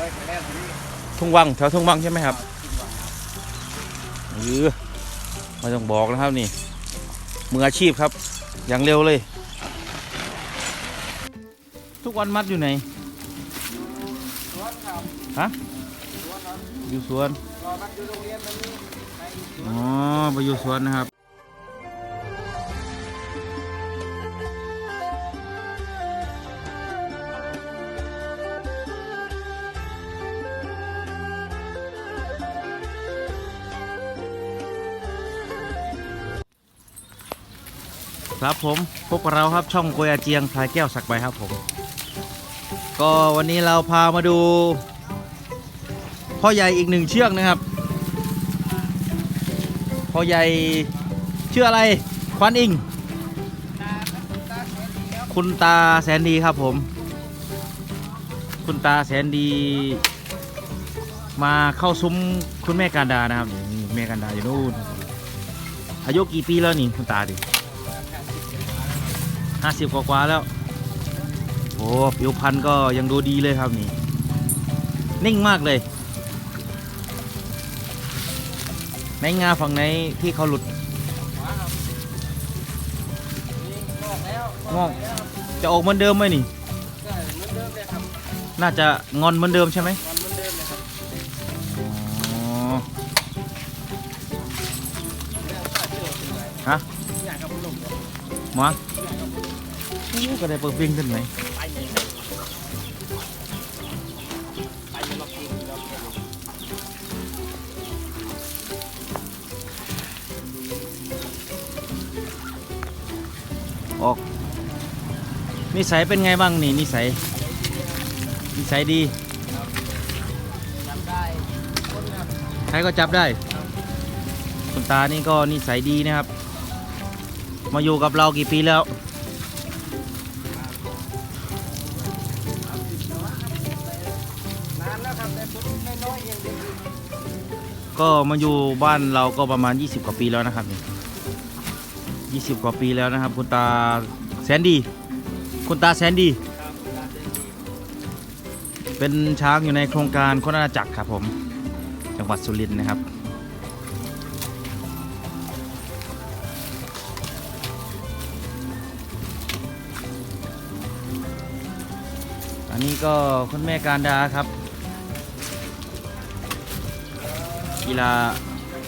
ฮ้ยไปแน่ทีนี้ทุ่งวังแถวทุ่งวังใช่ไหมครับเออไม่ต้องบอกนะครับนี่มืออาชีพครับ อย่างเร็วเลย ทุกวันมัดอยู่ไหนสวนครับฮะอยู่สวน รอมันอยู่โรงเรียนมันนี่ในสวนอ๋อไปอยู่สวนนะครับ ครับผมพบกับเราครับช่องโกยอาเจียงพลายแก้วสักใบครับผม ก็วันนี้เราพามาดู พ่อใหญ่อีกหนึ่งเชือกนะครับ พ่อใหญ่ชื่ออะไรควันอิง คุณตาแสนดีครับผม คุณตาแสนดี มาเข้าซุ้มคุณแม่การดานะครับนี่แม่การดาอยู่นู่นอายุกี่ปีแล้วนี่คุณตาดิ ห้าสิบกว่าๆแล้วโอ้ผิวพรรณก็ยังดูดีเลยครับนี่ นิ่งมากเลย ในงาฝั่งไหนที่เขาหลุดนี่งอกแล้วงอกแล้วจะออกเหมือนเดิมไหมนี่ใช่เหมือนเดิมเลยครับน่าจะงอนเหมือนเดิมใช่ไหมมันเหมือนเดิมเลยครับอ๋อแล้วถ้าเจอเป็นไงฮะอยากกับผู้หนุ่มเหรอหมา ก็ได้เปิดวิ่งขึ้นไหมออกนิสัยเป็นไงบ้างนี่นิสัยนิสัยดีใครก็จับได้คุณตานี่ก็นิสัยดีนะครับ มาอยู่กับเรากี่ปีแล้ว ก็มาอยู่บ้านเราก็ประมาณ 20 กว่าปีแล้วนะครับนี่20 กว่าปีแล้วนะครับ คุณตาแสนดี คุณตาแสนดีครับเวลาเด็กเป็นช้างอยู่ในโครงการคนอาณาจักรครับผมจังหวัดสุรินทร์นะครับอันนี้ก็คุณแม่การดาครับ กีฬา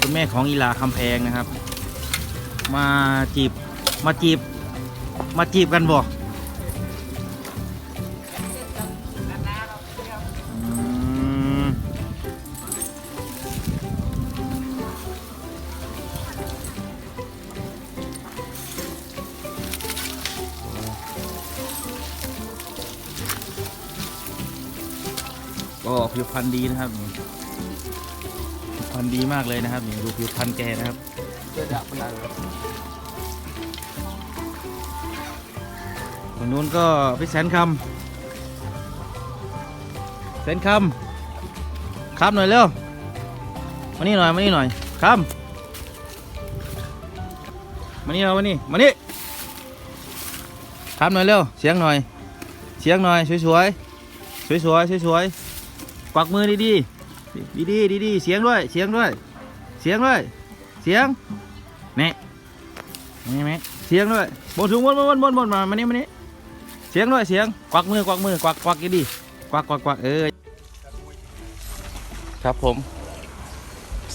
คุณแม่ของกีฬาคำแพงนะครับ มาจีบมาจีบ มาจีบกันบ่อืมก็ผิวพรรณดีนะครับ นี่ผิวพรรณดีมากเลยนะครับดูผิวพรรณแกนะครับเกิดากไรครับฝั่งนู้นก็พี่แสนคำแสนคำครับหน่อยเร็วมานี่หน่อยมานี่หน่อยคำมานี่เรามานี่มานี่ครับหน่อยเร็วเสียงหน่อย เสียงหน่อยสวยๆสวยๆสวยๆกวักมือดีๆ ดีๆดีๆเสียงด้วย เสียงด้วย เสียงด้วย เสียงแน่นี่ไหมเสียงด้วยบนสูงบนบนบนบนบนมามานี่มานี่เสียงด้วยเสียงกวักมือกวักมือกวักกวักดีดีกวักกวักกวักเออครับผม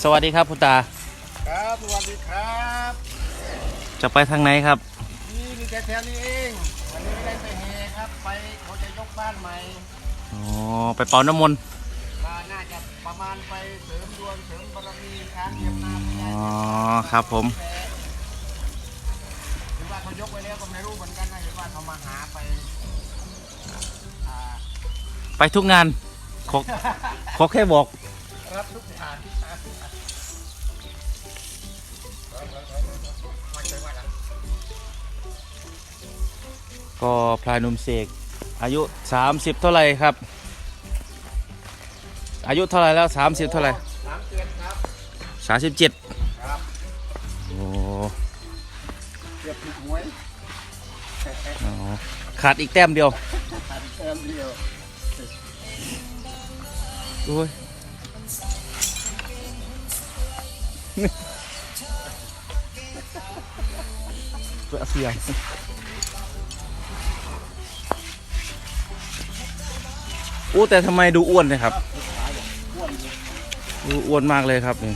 สวัสดีครับคุณตา ครับสวัสดีครับ จะไปทางไหนครับ นี่มีแค่แถวนี้เองวันนี้ไม่ได้ไปเฮครับไปเขาจะยกบ้านใหม่อ๋อไปเป่าน้ำมนต์ มาน่าจะประมาณไปเสริมดวงเสริมบารมีช้างเหยียบน้ำไม่อ๋อครับผม หรือว่าเขายกไปแล้วก็ไม่รู้เหมือนกันนะเห็นว่าเขามาหาไปอ่าไปทุกงานขอขอแค่บอก รับทุกอย่างที่ทางมาเจอว่าอะไรก็พลายหนุ่มเสกอายุ 30 เท่าไหร่ครับ อายุเท่าไหร่แล้ว30เท่าไหร่สามเดือนครับ37ครับโอ้เกือบถูกหวยอ๋อขาดอีกแต้มเดียวขาดเติมเดียวโอ้ยเพื่อเสียงโอ้แต่ทำไมดูอ้วนเลยครับดู อ้วนมากเลยครับนี่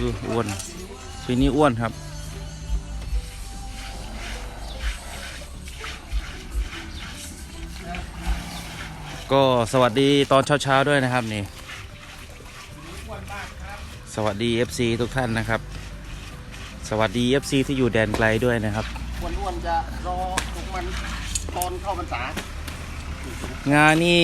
ดูอ้วนปีนี้อ้วนครับ ก็สวัสดีตอนเช้าๆด้วยนะครับนี่สวัสดี FC ทุกท่านนะครับ สวัสดี FC ที่อยู่แดนไกลด้วยนะครับอ้วนๆจะรอปลุกมันตอนเข้าพรรษา งานนี่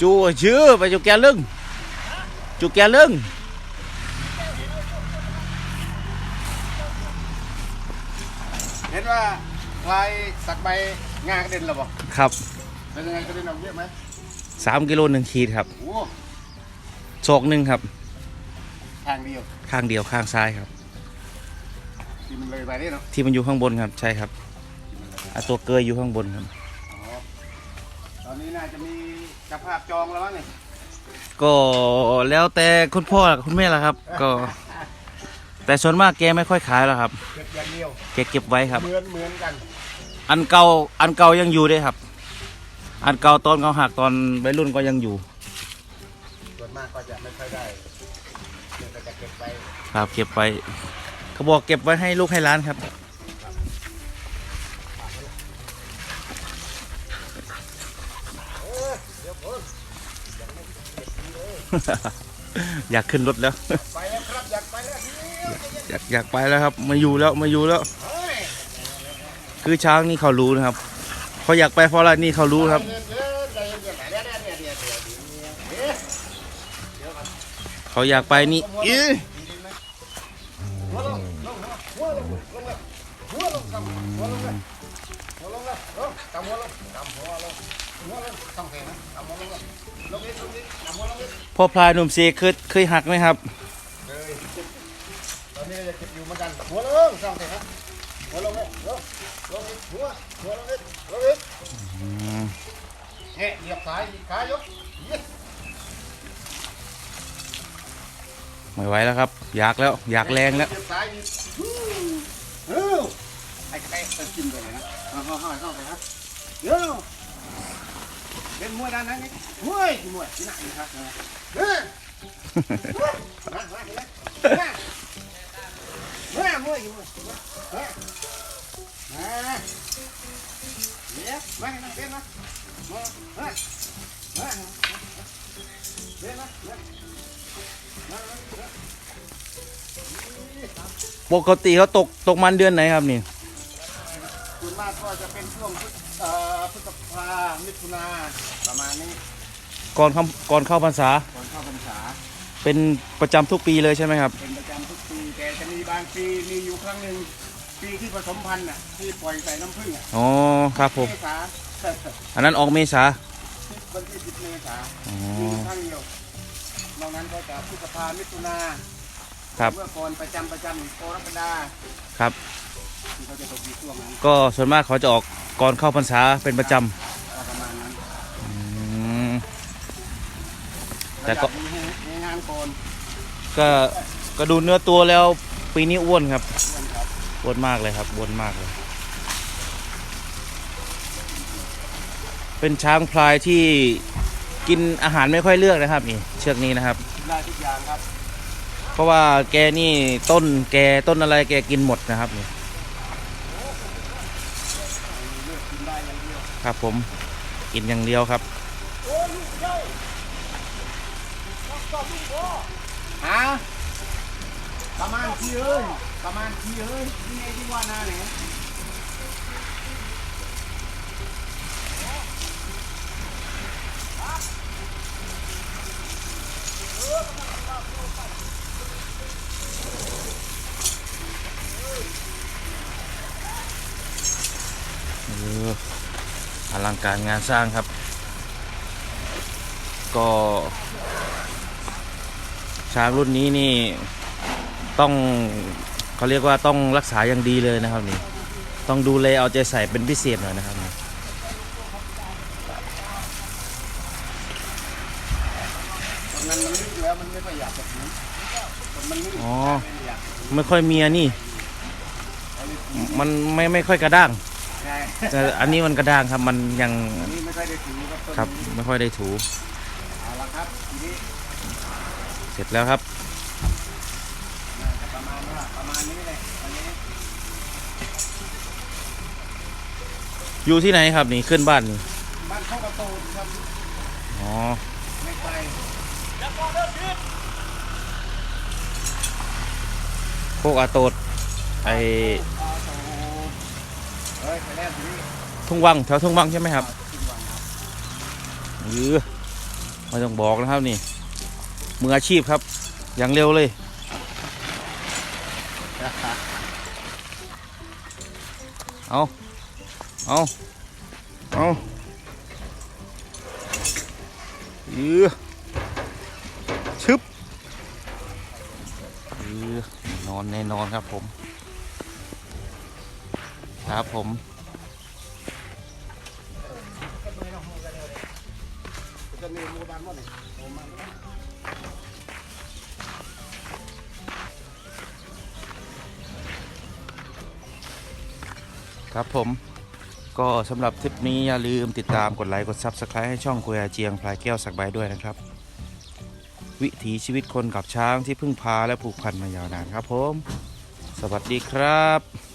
จูชื่อไปจูแกลึงจูแก ลายสักใบงากระเด็นหรอบ่ครับเป็นยังไงกระเด็นออกเยอะไหมสามกิโลหนึ่งขีดครับโอ้โศกหนึ่งครับ ทางเดียวข้างเดียวข้างซ้ายครับ ที่มันเลยไปนี่เนาะที่มันอยู่ข้างบนครับใช่ครับอะตัวเกยอยู่ข้างบนครับ อ๋อตอนนี้น่าจะมีเจับภาพจองแล้วมั้งนี่ก็แล้วแต่คุณพ่อคุณแม่ละครับ ก็ แต่ส่วนมากแกไม่ค่อยขายแล้วครับเก็บอย่างเดียวแกเก็บไว้ครับ เหมือนเหมือนกัน อันเก่าอันเก่ายังอยู่ด้วยครับ อันเก่าตอนเขาหักตอนวัยรุ่นก็ยังอยู่ส่วนมากก็จะไม่ค่อยได้เดี๋ยวก็จะเก็บไปครับเก็บไว้เขาบอกเก็บไว้ให้ลูกให้ร้านครับ อยากขึ้นรถแล้ว ไปแล้วครับอยากไปแล้วอยากอยากไปแล้วครับมาอยู่แล้วมาอยู่แล้ว คือช้างนี่เขารู้นะครับเขาอยากไปเพราะอะไรนี่เขารู้ครับเย็นๆใจเย็นๆเดี๋ยวเดี๋ยวเดี๋ยวเดี๋ยวเดี๋ยวเดี๋ยวเดี๋ยวเขาอยากไปนี่อื้อหัวลงลงหัวลงลงเลยหัวลงกำหัวลงเลยหัวลงเลยลงกำหัวลงกำหัวลงหัวลงต้องเห็นนะกำหัวลงเลยลงนิดลงนิดกำหัวลงนิดพ่อพลายหนุ่มเสกเคยเคยหักไหมครับ เลยตอนนี้จะเก็บอยู่เหมือนกันหัวลงต้องเห็นนะหัวลงเลยลงลงนิด หัวหัวลงนิดลงนิดเฮ้ยเหยียบซ้ายเหยียบขายกเยี่ยไม่ไหวแล้วครับ อยากแล้ว อยากแรงแล้วเหยียบซ้ายเหยียบเออไอ้ไก่จะกินไปเลยนะเข้าเข้าเข้าไปนะเดี๋ยวเป็นมวยด้านนั้นนี่มวยมวยที่ไหนครับเออมามาเห็นไหมมามามวยมวย มาเดี๋ยมาเห็นไหมเป็นมามามามาเป็นมามามาปกติเขาตกตกมันเดือนไหนครับนี่ส่วนมากก็จะเป็นช่วงพฤษเอ่อพฤษภามิถุนาประมาณนี้ก่อนเข้าก่อนเข้าพรรษาก่อนเข้าพรรษา เป็นประจำทุกปีเลยใช่ไหมครับ เป็นประจำทุกปีแต่จะมีบางปีมีอยู่ครั้งหนึ่ง ปีที่ผสมพันธุ์น่ะที่ปล่อยใส่น้ำผึ้งอะอ๋อครับผม เมษาอันนั้นออกเมษา วันที่สิบเมษาอ๋อ มีอยู่ครั้งเดียวนอกนั้นก็จะพฤษภามิถุนาครับ เมื่อก่อนประจำประจำกรกฎาครับ ที่เขาจะตกอยู่ช่วงนั้นก็ส่วนมากเขาจะออกก่อนเข้าพรรษาเป็นประจก็ประมาณนั้นำอืม แต่แต่ก็ก็มีงานก่อนก็ก็ดูเนื้อตัวแล้วปีนี้อ้วนครับเพื่อนครับอ้ วนมากเลยครับอ้วนมากเลย เป็นช้างพลายที่กินอาหารไม่ค่อยเลือกนะครับนี่เชือกนี้นะครับได้ทุกอย่างครับ เพราะว่าแกนี่ต้นแกต้นอะไรแกกินหมดนะครับนี่เลือกกินได้อย่างเดียวครับผมกินอย่างเดียวครับฮะประมาณทีเอ้ย ประมาณทีเอ้ยนี่ไงที่ว่าหน้าไหนลังการงานสร้างครับ ก็ช้างรุ่นนี้นี่ต้อง เขาเรียกว่าต้องรักษาอย่างดีเลยนะครับนี่ต้องดูแลเอาใจใส่เป็นพิเศษหน่อยนะครับนี่ตอนนั้นมันลึกแล้วมันไม่ค่อยอยากจะถึงตอนมันลึกอ๋อไม่อยากไม่ค่อยมีอันนี่มันไม่ไม่ค่อยกระด้างใช่แต่อันนี้มันกระด้างครับมันยังอันนี้ไม่ค่อยได้ถือครับต้นครับนี้ไม่ค่อยได้ถูเอาละครับทีนี้เสร็จแล้วครับ อันนี้อยู่ที่ไหนครับนี่ขึ้นบ้านนี่บ้านเข้ากระโตนครับอ๋อไม่ไกลโคกอาโตดไออาโตเฮ้ยไปแล้วทีนี้ทุ่งวังแถวทุ่งวังใช่ไหมครับขึ้นวังครับเออไม่ต้องบอกนะครับนี่มืออาชีพครับ อย่างเร็วเลย เอาเอาเอาเออชึบเออนอนแน่นอนครับผม ครับผมจะมีหมู่บ้านหมด ครับผมก็สำหรับทริปนี้อย่าลืมติดตามกดไลค์กด Subscribe ให้ช่องกุยอาเจียงพลายแก้วสักใบด้วยนะครับ วิถีชีวิตคนกับช้างที่พึ่งพาและผูกพันมายาวนานครับผม สวัสดีครับ